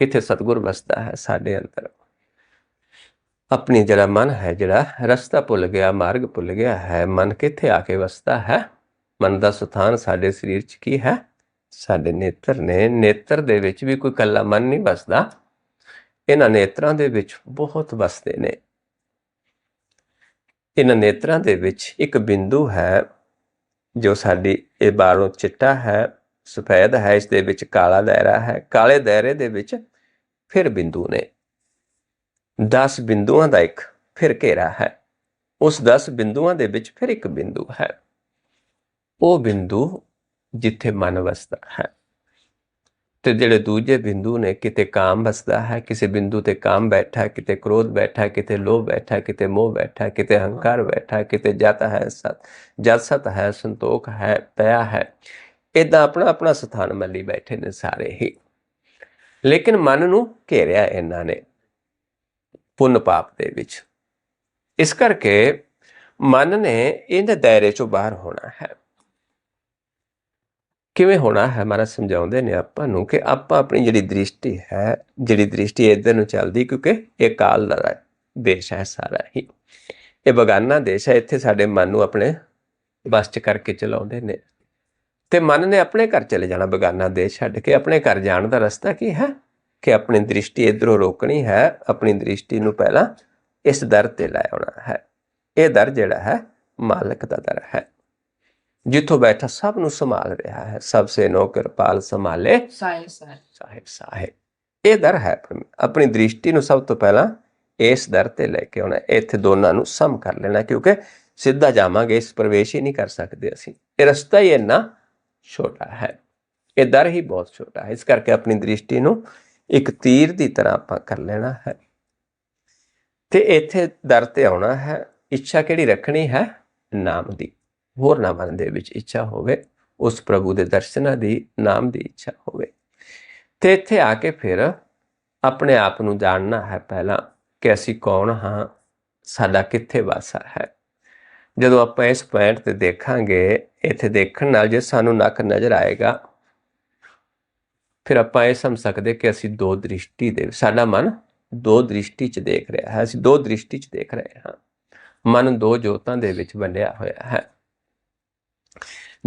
ਇੱਥੇ ਸਤਿਗੁਰ ਵਸਦਾ ਹੈ ਸਾਡੇ ਅੰਦਰ। ਆਪਣੀ ਜਿਹੜਾ ਮਨ ਹੈ, ਜਿਹੜਾ ਰਸਤਾ ਭੁੱਲ ਗਿਆ, ਮਾਰਗ ਭੁੱਲ ਗਿਆ ਹੈ, ਮਨ ਕਿੱਥੇ ਆ ਕੇ ਵਸਦਾ ਹੈ? ਮਨ ਦਾ ਸਥਾਨ ਸਾਡੇ ਸਰੀਰ 'ਚ ਕੀ ਹੈ? ਸਾਡੇ ਨੇਤਰ ਨੇ। ਨੇਤਰ ਦੇ ਵਿੱਚ ਵੀ ਕੋਈ ਕੱਲਾ ਮਨ ਨਹੀਂ ਵਸਦਾ। ਇਹਨਾਂ ਨੇਤਰਾਂ ਦੇ ਵਿੱਚ ਬਹੁਤ ਵਸਦੇ ਨੇ। ਇਹਨਾਂ ਨੇਤਰਾਂ ਦੇ ਵਿੱਚ ਇੱਕ ਬਿੰਦੂ ਹੈ ਜੋ ਸਾਡੀ ਇਹ ਬਾਹਰੋਂ ਚਿੱਟਾ ਹੈ। ਸਫੈਦ ਹੈ ਇਸ ਦੇ ਵਿੱਚ ਕਾਲਾ ਦਾਇਰਾ ਹੈ, ਕਾਲੇ ਦਾਇਰੇ ਦੇ ਵਿੱਚ ਫਿਰ ਬਿੰਦੂ ਨੇ। 10 ਬਿੰਦੂਆਂ ਦਾ ਇੱਕ ਫਿਰ ਘੇਰਾ ਹੈ। ਉਸ 10 ਬਿੰਦੂਆਂ ਦੇ ਵਿੱਚ ਫਿਰ ਇੱਕ ਬਿੰਦੂ ਹੈ। ਉਹ ਬਿੰਦੂ ਜਿੱਥੇ ਮਨ ਵਸਦਾ ਹੈ ਤੇ ਜਿਹੜੇ ਦੂਜੇ ਬਿੰਦੂ ਨੇ, ਕਿਤੇ ਕਾਮ ਵਸਦਾ ਹੈ, ਕਿਸੇ ਬਿੰਦੂ ਤੇ ਕਾਮ ਬੈਠਾ ਹੈ, ਕਿਤੇ ਕ੍ਰੋਧ ਬੈਠਾ ਹੈ, ਕਿਤੇ ਲੋਭ ਬੈਠਾ ਹੈ, ਕਿਤੇ ਮੋਹ ਬੈਠਾ ਹੈ, ਕਿਤੇ ਹੰਕਾਰ ਬੈਠਾ ਹੈ, ਕਿਤੇ ਜਤ ਹੈ, ਸਤ, ਜਤ ਸਤ ਹੈ, ਸੰਤੋਖ ਹੈ ਪਿਆ ਹੈ। ਇਦਾਂ ਆਪਣਾ ਆਪਣਾ ਸਥਾਨ ਮੱਲੀ ਬੈਠੇ ਨੇ ਸਾਰੇ ਹੀ। ਲੇਕਿਨ ਮਨ ਨੂੰ ਘੇਰਿਆ ਇਹਨਾਂ ਨੇ ਪੁੰਨ ਪਾਪ ਦੇ ਵਿੱਚ। ਇਸ ਕਰਕੇ ਮਨ ਨੇ ਇਹਦੇ ਦਾਇਰੇ ਚੋਂ ਬਾਹਰ ਹੋਣਾ ਹੈ। ਕਿਵੇਂ ਹੋਣਾ ਹੈ ਮਾਰਾ ਸਮਝਾਉਂਦੇ ਨੇ ਆਪਾਂ ਨੂੰ ਕਿ ਆਪਾਂ ਆਪਣੀ ਜਿਹੜੀ ਦ੍ਰਿਸ਼ਟੀ ਹੈ, ਜਿਹੜੀ ਦ੍ਰਿਸ਼ਟੀ ਇਧਰ ਨੂੰ ਚੱਲਦੀ ਕਿਉਂਕਿ ਇਹ ਕਾਲ ਦਾ ਦੇਸ਼ ਹੈ ਸਾਰਾ ਹੀ। ਇਹ ਬਗਾਨਾ ਦੇਸ਼ ਹੈ, ਇੱਥੇ ਸਾਡੇ ਮਨ ਨੂੰ ਆਪਣੇ ਬਸ ਚ ਕਰਕੇ ਚਲਾਉਂਦੇ ਨੇ। ਤੇ ਮਨ ਨੇ ਆਪਣੇ ਘਰ ਚਲੇ ਜਾਣਾ ਬਗਾਨਾ ਦੇਸ਼ ਛੱਡ ਕੇ ਆਪਣੇ ਘਰ ਜਾਣ ਦਾ ਰਸਤਾ ਕੀ ਹੈ? ਕਿ ਆਪਣੀ ਦ੍ਰਿਸ਼ਟੀ ਇਧਰੋਂ ਰੋਕਣੀ ਹੈ ਆਪਣੀ ਦ੍ਰਿਸ਼ਟੀ ਨੂੰ ਪਹਿਲਾਂ ਇਸ ਦਰ ਤੇ ਲੈ ਆਉਣਾ ਹੈ। ਇਹ ਦਰ ਜਿਹੜਾ ਹੈ ਮਾਲਕ ਦਾ ਦਰ ਹੈ। ਜਿੱਥੋਂ ਬੈਠਾ ਸਭ ਨੂੰ ਸੰਭਾਲ ਰਿਹਾ ਹੈ। ਸਭ ਸੇ ਨੋ ਕਿਰਪਾਲ ਸੰਭਾਲੇ। ਸਾਹਿਬ ਸਾਹਿਬ। ਸਾਹਿਬ ਸਾਹਿਬ। ਇਹ ਦਰ ਹੈ ਆਪਣੀ- ਆਪਣੀ ਦ੍ਰਿਸ਼ਟੀ ਨੂੰ ਸਭ ਤੋਂ ਪਹਿਲਾਂ ਇਸ ਦਰ ਤੇ ਲੈ ਕੇ ਆਉਣਾ ਇੱਥੇ ਦੋਨਾਂ ਨੂੰ ਸਮ ਕਰ ਲੈਣਾ ਕਿਉਂਕਿ ਸਿੱਧਾ ਜਾਵਾਂਗੇ ਇਸ ਪ੍ਰਵੇਸ਼ ਹੀ ਨਹੀਂ ਕਰ ਸਕਦੇ ਅਸੀਂ। ਇਹ ਰਸਤਾ ਹੀ ਇੰਨਾ ਛੋਟਾ ਹੈ। ਇਹ ਦਰ ਹੀ ਬਹੁਤ ਛੋਟਾ ਹੈ। ਇਸ ਕਰਕੇ ਆਪਣੀ ਦ੍ਰਿਸ਼ਟੀ ਨੂੰ ਇੱਕ ਤੀਰ ਦੀ ਤਰ੍ਹਾਂ ਆਪਾਂ ਕਰ ਲੈਣਾ ਹੈ। ਤੇ ਇੱਥੇ ਦਰ ਤੇ ਆਉਣਾ ਹੈ। ਇੱਛਾ ਕਿਹੜੀ ਰੱਖਣੀ ਹੈ? ਨਾਮ ਦੀ। ਹੋਰ ਨਾਮਾਂ ਦੇ ਵਿੱਚ ਇੱਛਾ ਹੋਵੇ, ਉਸ ਪ੍ਰਭੂ ਦੇ ਦਰਸ਼ਨਾਂ ਦੀ, ਨਾਮ ਦੀ ਇੱਛਾ ਹੋਵੇ। ਤੇ ਇੱਥੇ ਆ ਕੇ ਫਿਰ ਆਪਣੇ ਆਪ ਨੂੰ ਜਾਣਨਾ ਹੈ ਪਹਿਲਾਂ ਕਿ ਅਸੀਂ ਕੌਣ ਹਾਂ, ਸਾਡਾ ਕਿੱਥੇ ਵਾਸਾ ਹੈ। ਜਦੋਂ ਆਪਾਂ ਇਸ ਪੁਆਇੰਟ ਤੇ ਦੇਖਾਂਗੇ ਇੱਥੇ ਦੇਖਣ ਨਾਲ ਜੇ ਸਾਨੂੰ ਨੱਕ ਨਜ਼ਰ ਆਏਗਾ, ਫਿਰ ਆਪਾਂ ਇਹ ਸਮਝ ਸਕਦੇ ਕਿ ਅਸੀਂ ਦੋ ਦ੍ਰਿਸ਼ਟੀ ਦੇ, ਸਾਡਾ ਮਨ ਦੋ ਦ੍ਰਿਸ਼ਟੀ 'ਚ ਦੇਖ ਰਿਹਾ ਹੈ, ਅਸੀਂ ਦੋ ਦ੍ਰਿਸ਼ਟੀ 'ਚ ਦੇਖ ਰਹੇ ਹਾਂ। ਮਨ ਦੋ ਜੋਤਾਂ ਦੇ ਵਿੱਚ ਵੰਡਿਆ ਹੋਇਆ ਹੈ।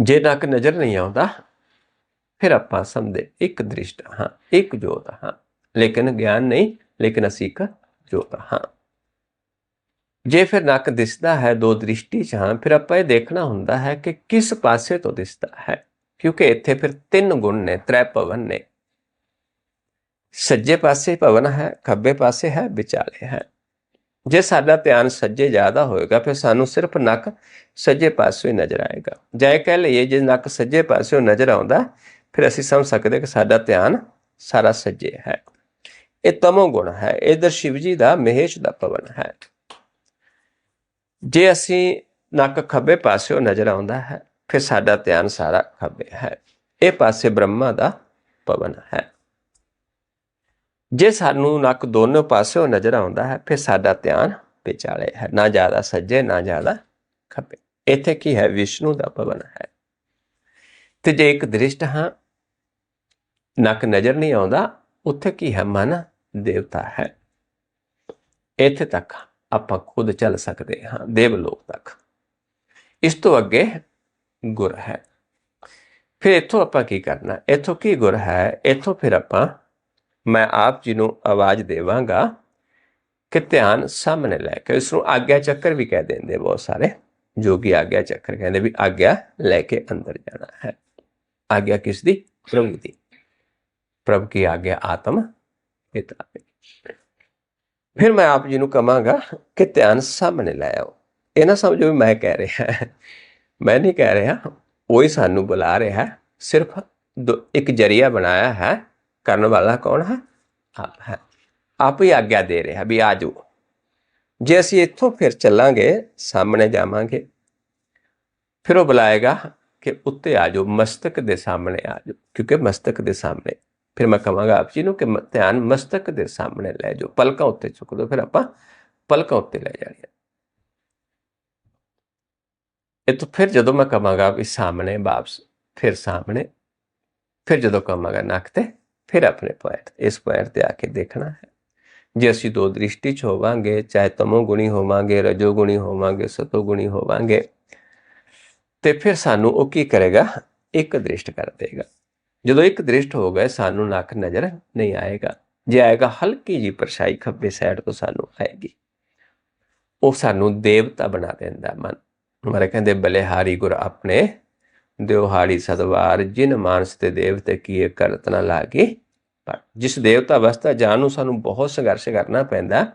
ਜੇ ਨੱਕ ਨਜ਼ਰ ਨਹੀਂ ਆਉਂਦਾ, ਫਿਰ ਆਪਾਂ ਸਮਝਦੇ ਇੱਕ ਦ੍ਰਿਸ਼ਟ ਹਾਂ, ਇੱਕ ਜੋਤ ਹਾਂ। ਲੇਕਿਨ ਗਿਆਨ ਨਹੀਂ, ਲੇਕਿਨ ਅਸੀਂ ਇੱਕ ਜੋਤ ਹਾਂ। ਜੇ ਫਿਰ ਨੱਕ ਦਿਸਦਾ ਹੈ ਦੋ ਦ੍ਰਿਸ਼ਟੀ ਚ ਹਾਂ, ਫਿਰ ਆਪਾਂ ਇਹ ਦੇਖਣਾ ਹੁੰਦਾ ਹੈ ਕਿ ਕਿਸ ਪਾਸੇ ਤੋਂ ਦਿਸਦਾ ਹੈ, ਕਿਉਂਕਿ ਇੱਥੇ ਫਿਰ ਤਿੰਨ ਗੁਣ ਨੇ, ਤ੍ਰੈ ਭਵਨ ਨੇ। ਸੱਜੇ ਪਾਸੇ ਭਵਨ ਹੈ, ਖੱਬੇ ਪਾਸੇ ਹੈ, ਵਿਚਾਲੇ ਹੈ। ਜੇ ਸਾਡਾ ਧਿਆਨ ਸੱਜੇ ਜ਼ਿਆਦਾ ਹੋਏਗਾ, ਫਿਰ ਸਾਨੂੰ ਸਿਰਫ ਨੱਕ ਸੱਜੇ ਪਾਸੇ ਨਜ਼ਰ ਆਏਗਾ। ਜਾਂ ਕਹਿ ਲਈਏ, ਜੇ ਨੱਕ ਸੱਜੇ ਪਾਸੇ ਨਜ਼ਰ ਆਉਂਦਾ, ਫਿਰ ਅਸੀਂ ਸਮਝ ਸਕਦੇ ਕਿ ਸਾਡਾ ਧਿਆਨ ਸਾਰਾ ਸੱਜੇ ਹੈ। ਇਹ ਤਮੋ ਗੁਣ ਹੈ, ਇਧਰ ਸ਼ਿਵਜੀ ਦਾ ਮਹੇਸ਼ ਦਾ ਭਵਨ ਹੈ। ਜੇ ਅਸੀਂ ਨੱਕ ਖੱਬੇ ਪਾਸਿਓਂ ਨਜ਼ਰ ਆਉਂਦਾ ਹੈ, ਫਿਰ ਸਾਡਾ ਧਿਆਨ ਸਾਰਾ ਖੱਬੇ ਹੈ। ਇਹ ਪਾਸੇ ਬ੍ਰਹਮਾ ਦਾ ਪਵਨ ਹੈ। ਜੇ ਸਾਨੂੰ ਨੱਕ ਦੋਨੋਂ ਪਾਸਿਓਂ ਨਜ਼ਰ ਆਉਂਦਾ ਹੈ, ਫਿਰ ਸਾਡਾ ਧਿਆਨ ਵਿਚਾਲੇ ਹੈ, ਨਾ ਜ਼ਿਆਦਾ ਸੱਜੇ, ਨਾ ਜ਼ਿਆਦਾ ਖੱਬੇ। ਇੱਥੇ ਕੀ ਹੈ? ਵਿਸ਼ਨੂੰ ਦਾ ਪਵਨ ਹੈ। ਤੇ ਜੇ ਇੱਕ ਦ੍ਰਿਸ਼ਟ ਹਾਂ, ਨੱਕ ਨਜ਼ਰ ਨਹੀਂ ਆਉਂਦਾ, ਉੱਥੇ ਕੀ ਹੈ? ਮਨ ਦੇਵਤਾ ਹੈ। ਇੱਥੇ ਤੱਕ ਆਪਾਂ ਖੁਦ ਚੱਲ ਸਕਦੇ ਹਾਂ, ਦੇਵ ਲੋਕ ਤੱਕ। ਇਸ ਤੋਂ ਅੱਗੇ ਗੁਰ ਹੈ। ਫਿਰ ਇੱਥੋਂ ਆਪਾਂ ਕੀ ਕਰਨਾ? ਇੱਥੋਂ ਕੀ ਗੁਰ ਹੈ? ਇੱਥੋਂ ਫਿਰ ਆਪਾਂ ਮੈਂ ਆਪ ਜੀ ਨੂੰ ਆਵਾਜ਼ ਦੇਵਾਂਗਾ ਕਿ ਧਿਆਨ ਸਾਹਮਣੇ ਲੈ ਕੇ, ਇਸ ਨੂੰ ਆਗਿਆ ਚੱਕਰ ਵੀ ਕਹਿ ਦਿੰਦੇ ਬਹੁਤ ਸਾਰੇ ਜੋਗੀ ਆਗਿਆ ਚੱਕਰ ਕਹਿੰਦੇ ਵੀ ਆਗਿਆ ਲੈ ਕੇ ਅੰਦਰ ਜਾਣਾ ਹੈ। ਆਗਿਆ ਕਿਸ ਦੀ ਪ੍ਰਭੂ ਦੀ। ਪ੍ਰਭ ਕੀ ਆਗਿਆ? ਆਤਮ ਪਿਤਾ ਫਿਰ ਮੈਂ ਆਪ ਜੀ ਨੂੰ ਕਹਾਂਗਾ ਕਿ ਧਿਆਨ ਸਾਹਮਣੇ ਲੈ ਆਓ। ਇਹ ਨਾ ਸਮਝੋ ਵੀ ਮੈਂ ਕਹਿ ਰਿਹਾ ਮੈਂ ਨਹੀਂ ਕਹਿ ਰਿਹਾ ਉਹ ਹੀ ਸਾਨੂੰ ਬੁਲਾ ਰਿਹਾ, ਸਿਰਫ ਦੋ- ਇੱਕ ਜਰੀਆ ਬਣਾਇਆ ਹੈ, ਕਰਨ ਵਾਲਾ ਕੌਣ ਹੈ? ਆਪ ਹੈ। ਆਪ ਹੀ ਆਗਿਆ ਦੇ ਰਿਹਾ ਵੀ ਆ ਜਾਓ। ਜੇ ਅਸੀਂ ਇੱਥੋਂ ਫਿਰ ਚੱਲਾਂਗੇ, ਸਾਹਮਣੇ ਜਾਵਾਂਗੇ, ਫਿਰ ਉਹ ਬੁਲਾਏਗਾ ਕਿ ਉੱਤੇ ਆ ਜਾਓ, ਮਸਤਕ ਦੇ ਸਾਹਮਣੇ ਆ ਜਾਓ, ਕਿਉਂਕਿ ਮਸਤਕ ਦੇ ਸਾਹਮਣੇ ਫਿਰ ਮੈਂ ਕਹਾਂਗਾ ਆਪ ਜੀ ਨੂੰ ਕਿ ਧਿਆਨ ਮਸਤਕ ਦੇ ਸਾਹਮਣੇ ਲੈ ਜਾਓ, ਪਲਕਾਂ ਉੱਤੇ ਚੁੱਕ ਲਓ ਫਿਰ ਆਪਾਂ ਪਲਕਾਂ ਉੱਤੇ ਲੈ ਜਾਣੀਆਂ। ਇਹ ਤਾਂ ਫਿਰ ਜਦੋਂ ਮੈਂ ਕਹਾਂਗਾ ਵੀ ਸਾਹਮਣੇ ਵਾਪਸ, ਫਿਰ ਸਾਹਮਣੇ, ਫਿਰ ਜਦੋਂ ਕਹਾਂਗਾ ਨੱਕ ਤੇ, ਫਿਰ ਆਪਣੇ ਪੁਆਇੰਟ ਇਸ ਪੁਆਇੰਟ ਤੇ ਆ ਕੇ ਦੇਖਣਾ ਹੈ। ਜੇ ਅਸੀਂ ਦੋ ਦ੍ਰਿਸ਼ਟੀ ਚ ਹੋਵਾਂਗੇ, ਚਾਹੇ ਤਮੋ ਗੁਣੀ ਹੋਵਾਂਗੇ, ਰਜੋ ਗੁਣੀ ਹੋਵਾਂਗੇ, ਸਤੋ ਗੁਣੀ ਹੋਵਾਂਗੇ, ਤੇ ਫਿਰ ਸਾਨੂੰ ਉਹ ਕੀ ਕਰੇਗਾ? ਇੱਕ ਦ੍ਰਿਸ਼ਟ ਕਰ ਦੇਗਾ। ਜਦੋਂ ਇੱਕ ਦ੍ਰਿਸ਼ਟ ਹੋ ਗਏ, ਸਾਨੂੰ ਨੱਕ ਨਜ਼ਰ ਨਹੀਂ ਆਏਗਾ। ਜੇ ਆਏਗਾ, ਹਲਕੀ ਜੀ ਪਰਛਾਈ ਖੱਬੇ ਸਾਈਡ ਤੋਂ ਸਾਨੂੰ ਆਏਗੀ। ਉਹ ਸਾਨੂੰ ਦੇਵਤਾ ਬਣਾ ਦਿੰਦਾ ਮਨ। ਮਾਰੇ ਕਹਿੰਦੇ, ਬਲਿਹਾਰੀ ਗੁਰ ਆਪਣੇ ਦਿਵਹਾੜੀ ਸਦਵਾਰ ਜਿਨ ਮਾਨਸ ਤੇ ਦੇਵਤੇ ਕੀਏ ਕਰਤ ਨਾ ਲਾਗੇ ਪਰ। ਜਿਸ ਦੇਵਤਾ ਅਵਸਥਾ ਜਾਣ ਨੂੰ ਸਾਨੂੰ ਬਹੁਤ ਸੰਘਰਸ਼ ਕਰਨਾ ਪੈਂਦਾ,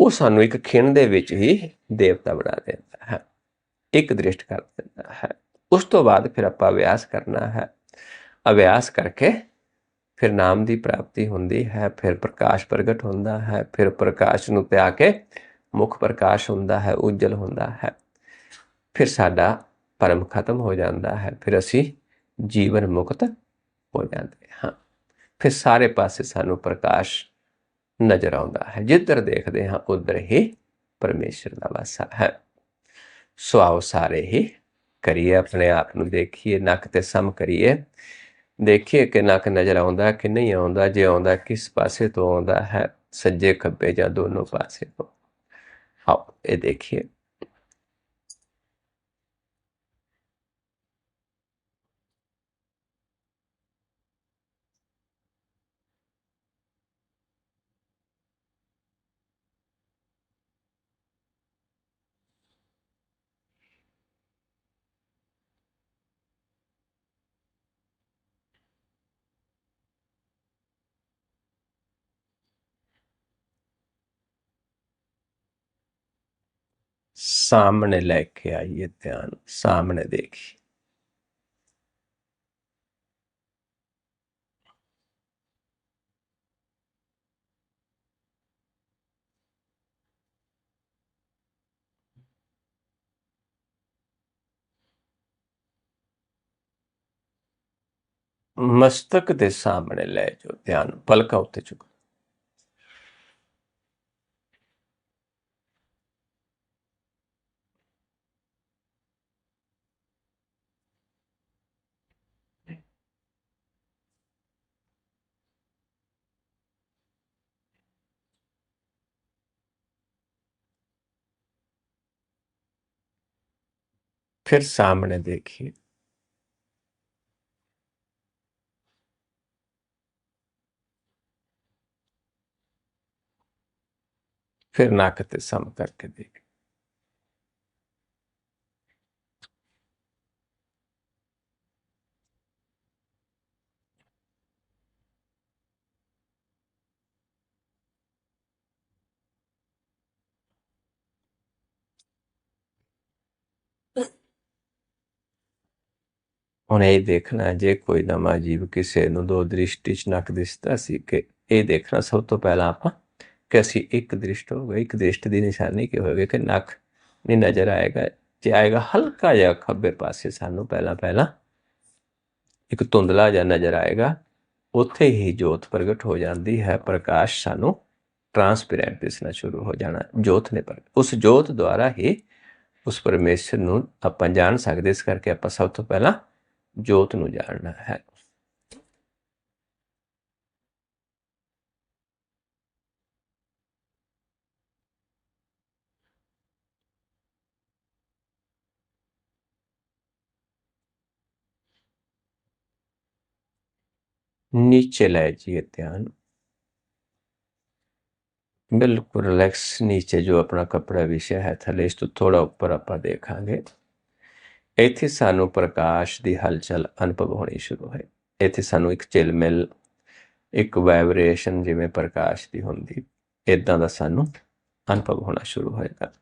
ਉਹ ਸਾਨੂੰ ਇੱਕ ਖਿਣ ਦੇ ਵਿੱਚ ਹੀ ਦੇਵਤਾ ਬਣਾ ਦਿੰਦਾ ਹੈ। ਇੱਕ ਦ੍ਰਿਸ਼ਟ ਕਰ ਦਿੰਦਾ ਹੈ। ਉਸ ਤੋਂ ਬਾਅਦ ਫਿਰ ਆਪਾਂ ਅਭਿਆਸ ਕਰਨਾ ਹੈ। ਅਭਿਆਸ ਕਰਕੇ ਫਿਰ ਨਾਮ ਦੀ ਪ੍ਰਾਪਤੀ ਹੁੰਦੀ ਹੈ, ਫਿਰ ਪ੍ਰਕਾਸ਼ ਪ੍ਰਗਟ ਹੁੰਦਾ ਹੈ, ਫਿਰ ਪ੍ਰਕਾਸ਼ ਨੂੰ ਤੇ ਆ ਕੇ ਮੁੱਖ ਪ੍ਰਕਾਸ਼ ਹੁੰਦਾ ਹੈ, ਉਜਲ ਹੁੰਦਾ ਹੈ। ਫਿਰ ਸਾਡਾ ਪਰਮ ਖਤਮ ਹੋ ਜਾਂਦਾ ਹੈ, ਫਿਰ ਅਸੀਂ ਜੀਵਨ ਮੁਕਤ ਹੋ ਜਾਂਦੇ ਹਾਂ। ਫਿਰ ਸਾਰੇ ਪਾਸੇ ਸਾਨੂੰ ਪ੍ਰਕਾਸ਼ ਨਜ਼ਰ ਆਉਂਦਾ ਹੈ, ਜਿੱਧਰ ਦੇਖਦੇ ਹਾਂ ਉਧਰ ਹੀ ਪਰਮੇਸ਼ਰ ਦਾ ਵਾਸਾ ਹੈ। ਸੋ ਆਓ ਸਾਰੇ ਹੀ ਕਰੀਏ, ਆਪਣੇ ਆਪ ਨੂੰ ਦੇਖੀਏ, ਨੱਕ ਤੇ ਸਮ ਕਰੀਏ। ਦੇਖੀਏ ਕਿ ਨੱਕ ਨਜ਼ਰ ਆਉਂਦਾ ਕਿ ਨਹੀਂ ਆਉਂਦਾ, ਜੇ ਆਉਂਦਾ ਕਿਸ ਪਾਸੇ ਤੋਂ ਆਉਂਦਾ ਹੈ, ਸੱਜੇ ਖੱਬੇ ਜਾਂ ਦੋਨੋਂ ਪਾਸੇ ਤੋਂ? ਆਓ, ਇਹ ਦੇਖੀਏ। ਸਾਹਮਣੇ ਲੈ ਕੇ ਆਈਏ ਧਿਆਨ, ਸਾਹਮਣੇ ਦੇਖੀ ਮਸਤਕ ਦੇ ਸਾਹਮਣੇ ਲੈ ਜਾਓ, ਧਿਆਨ ਪਲਕਾਂ ਉੱਤੇ ਚੁੱਕੋ फिर सामने देखिए। फिर नाकते सम करके देख ਹੁਣ ਇਹ ਦੇਖਣਾ ਜੇ ਕੋਈ ਨਵਾਂ ਜੀਵ ਕਿਸੇ ਨੂੰ ਦੋ ਦ੍ਰਿਸ਼ਟੀ ਚ ਨੱਕ ਦਿਸਦਾ ਸੀ ਕਿ ਇਹ ਦੇਖਣਾ ਸਭ ਤੋਂ ਪਹਿਲਾਂ ਆਪਾਂ ਕਿ ਅਸੀਂ ਇੱਕ ਦ੍ਰਿਸ਼ਟ ਹੋ ਗਏ, ਇੱਕ ਦ੍ਰਿਸ਼ਟ ਦੀ ਨਿਸ਼ਾਨੀ ਕੀ ਹੋਵੇਗੀ ਕਿ ਨੱਕ ਨਹੀਂ ਨਜ਼ਰ ਆਏਗਾ, ਜੇ ਆਏਗਾ ਹਲਕਾ ਜਿਹਾ ਖੱਬੇ ਪਾਸੇ ਸਾਨੂੰ ਪਹਿਲਾਂ ਪਹਿਲਾਂ ਇੱਕ ਧੁੰਦਲਾ ਜਿਹਾ ਨਜ਼ਰ ਆਏਗਾ, ਉੱਥੇ ਹੀ ਜੋਤ ਪ੍ਰਗਟ ਹੋ ਜਾਂਦੀ ਹੈ, ਪ੍ਰਕਾਸ਼ ਸਾਨੂੰ ਟਰਾਂਸਪੇਰੈਂਟ ਦਿਸਣਾ ਸ਼ੁਰੂ ਹੋ ਜਾਣਾ, ਜੋਤ ਨੇ ਪਰ ਉਸ ਜੋਤ ਦੁਆਰਾ ਹੀ ਉਸ ਪਰਮੇਸ਼ਰ ਨੂੰ ਆਪਾਂ ਜਾਣ ਸਕਦੇ, ਇਸ ਕਰਕੇ ਆਪਾਂ ਸਭ ਤੋਂ ਪਹਿਲਾਂ ਜੋਤ ਨੂੰ ਜਾਣਨਾ ਹੈ नीचे ਲੈ ਜਾਈਏ ਧਿਆਨ ਬਿਲਕੁਲ ਰਿਲੈਕਸ ਨੀਚੇ ਜੋ ਆਪਣਾ ਕਪੜਾ ਵਿਸ਼ਾ ਹੈ ਥੱਲੇ ਇਸ ਤੋਂ ਥੋੜਾ ਉੱਪਰ ਆਪਾਂ ਦੇਖਾਂਗੇ ਇੱਥੇ ਸਾਨੂੰ ਪ੍ਰਕਾਸ਼ ਦੀ ਹਲਚਲ ਅਨੁਭਵ ਹੋਣੀ ਸ਼ੁਰੂ ਹੋਏ ਇੱਥੇ ਸਾਨੂੰ ਇੱਕ ਚਿਲਮਿਲ ਇੱਕ ਵਾਈਬ੍ਰੇਸ਼ਨ ਜਿਵੇਂ ਪ੍ਰਕਾਸ਼ ਦੀ ਹੁੰਦੀ ਇਦਾਂ ਦਾ ਸਾਨੂੰ ਅਨੁਭਵ ਹੋਣਾ ਸ਼ੁਰੂ ਹੋਏਗਾ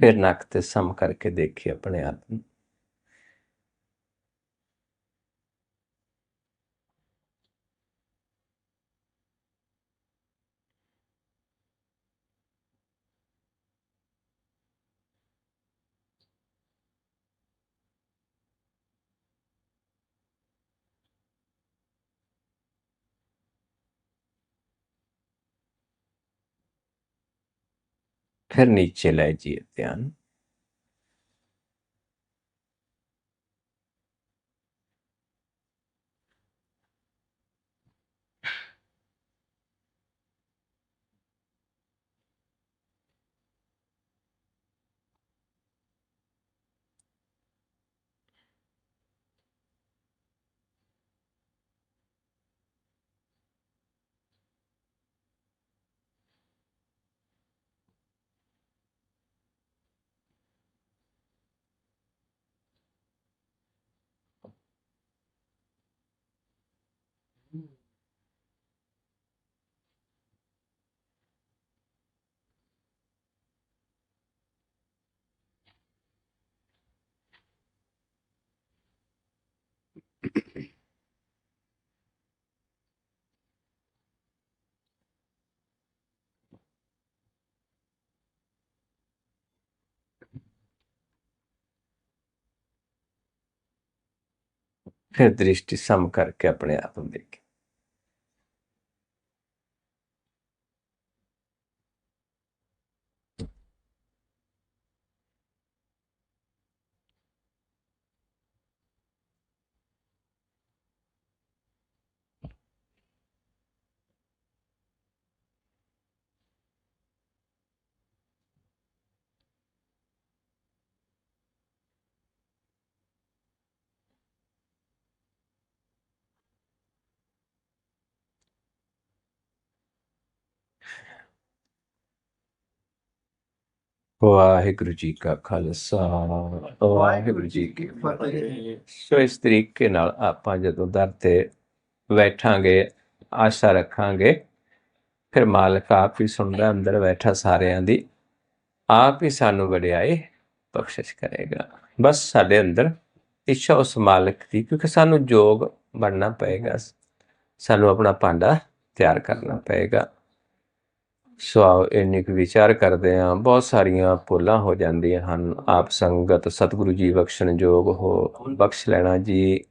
ਫਿਰ ਨੱਕ ਤੇ ਸਮ ਕਰਕੇ ਦੇਖੀ ਆਪਣੇ ਆਪ ਨੂੰ। ਫਿਰ ਨੀਚੇ ਲੈ ਜਾਈਏ ਫਿਰ ਦ੍ਰਿਸ਼ਟੀ ਸਮ ਕਰਕੇ ਆਪਣੇ ਆਪ ਨੂੰ ਦੇਖੇ। ਵਾਹਿਗੁਰੂ ਜੀ ਕਾ ਖਾਲਸਾ ਵਾਹਿਗੁਰੂ ਜੀ ਕੀ ਫਤਿਹ ਸੋ ਇਸ ਤਰੀਕੇ ਨਾਲ ਆਪਾਂ ਜਦੋਂ ਦਰ ਤੇ ਬੈਠਾਂਗੇ ਆਸ਼ਾ ਰੱਖਾਂਗੇ ਫਿਰ ਮਾਲਕ ਆਪ ਹੀ ਸੁਣਦਾ ਅੰਦਰ ਬੈਠਾ ਸਾਰਿਆਂ ਦੀ ਆਪ ਹੀ ਸਾਨੂੰ ਵਡਿਆਈ ਬਖਸ਼ਿਸ਼ ਕਰੇਗਾ ਬਸ ਸਾਡੇ ਅੰਦਰ ਇੱਛਾ ਉਸ ਮਾਲਕ ਦੀ ਕਿਉਂਕਿ ਸਾਨੂੰ ਯੋਗ ਬਣਨਾ ਪਏਗਾ ਸਾਨੂੰ ਆਪਣਾ ਭਾਂਡਾ ਤਿਆਰ ਕਰਨਾ ਪਏਗਾ ਸੋ ਆਓ ਇੰਨੀ ਕੁ ਵਿਚਾਰ ਕਰਦੇ ਹਾਂ, ਬਹੁਤ ਸਾਰੀਆਂ ਭੁੱਲਾਂ ਹੋ ਜਾਂਦੀਆਂ ਹਨ। ਆਪ ਸੰਗਤ ਸਤਿਗੁਰੂ ਜੀ ਬਖਸ਼ਣ ਯੋਗ ਹੋ, ਬਖਸ਼ ਲੈਣਾ ਜੀ।